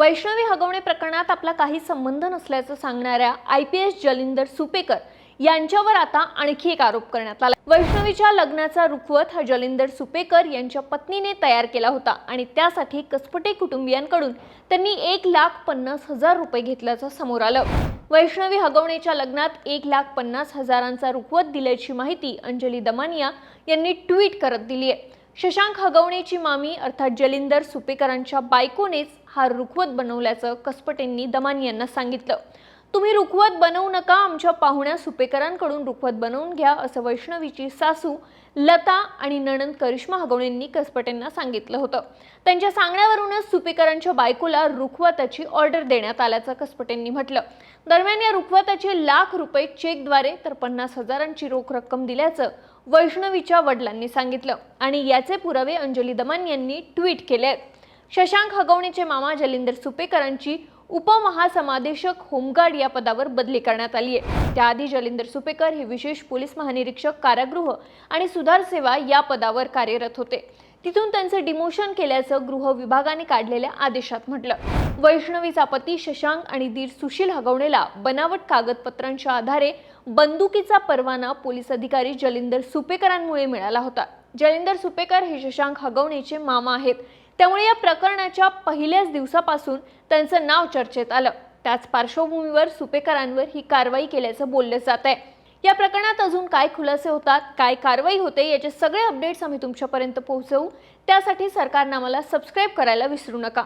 वैष्णवी हगवणे प्रकरणात आपला काही संबंध नसल्याचं सांगणाऱ्या I P S Jalindar Supekar यांच्यावर आता आणखी एक आरोप करण्यात आला. वैष्णवीच्या लग्नाचा रुखवत हा जलिंदर सुपेकर यांच्या पत्नीने तयार केला होता आणि त्यासाठी कसपटे कुटुंबियांकडून त्यांनी एक लाख पन्नास हजार रुपये घेतल्याचं समोर आलं. वैष्णवी हगवणेच्या लग्नात एक लाख पन्नास हजारांचा रुखवत दिल्याची माहिती अंजली दमानिया यांनी ट्विट करत दिली आहे शशांक हगवणेची मामी अर्थात जलिंदर सुपेकरांच्या बायकोनेच हा रुखवत बनवल्याचं कसपटेंनी दमानी यांना सांगितलं. तुम्ही रुखवत बनवू नका आमच्या पाहुण्या सुपेकरांकडून रुखवत बनवून घ्या असं वैष्णवीची सासू लता आणि नणंद करिश्मा हगवणेंनी कसपटेंना सांगितलं होतं. त्यांच्या सांगण्यावरूनच सुपेकरांच्या बायकोला रुखवताची ऑर्डर देण्यात आल्याचं कसपटेंनी म्हटलं. दरम्यान या रुखवताचे लाख रुपये चेकद्वारे तर पन्नास हजारांची रोख रक्कम दिल्याचं वैष्णवीच्या वडिलांनी सांगितलं आणि याचे पुरावे अंजली दमान यांनी ट्विट केले आहेत. शशांक हगवणेचे मामा जलिंदर सुपेकरांची उपमहासमादेशक होमगार्ड या पदावर बदली करण्यात आली आहे. त्याआधी जलिंदर सुपेकर हे विशेष पोलीस महानिरीक्षक कारागृह आणि सुधार सेवा या पदावर कार्यरत होते. तिथून त्यांचं डिमोशन केल्याचं गृह विभागाने काढलेल्या आदेशात म्हटलं. वैष्णवीचा पती शशांक आणि दीर सुशील हगवणेला बनावट कागदपत्रांच्या आधारे बंदुकीचा परवाना पोलीस अधिकारी जलिंदर सुपेकरांमुळे मिळाला होता. जलिंदर सुपेकर हे शशांक हगवणेचे मामा आहेत. त्यामुळे या प्रकरणाच्या पहिल्याच दिवसापासून त्यांचं नाव चर्चेत आलं. त्याच पार्श्वभूमीवर सुपेकरांवर ही कारवाई केल्याचं बोललं जात आहे. या प्रकरणात अजून काय खुलासे होतात काय कारवाई होते याचे सगळे अपडेट्स आम्ही तुमच्यापर्यंत पोहोचवू. त्यासाठी सरकारनं आम्हाला सबस्क्राईब करायला विसरू नका.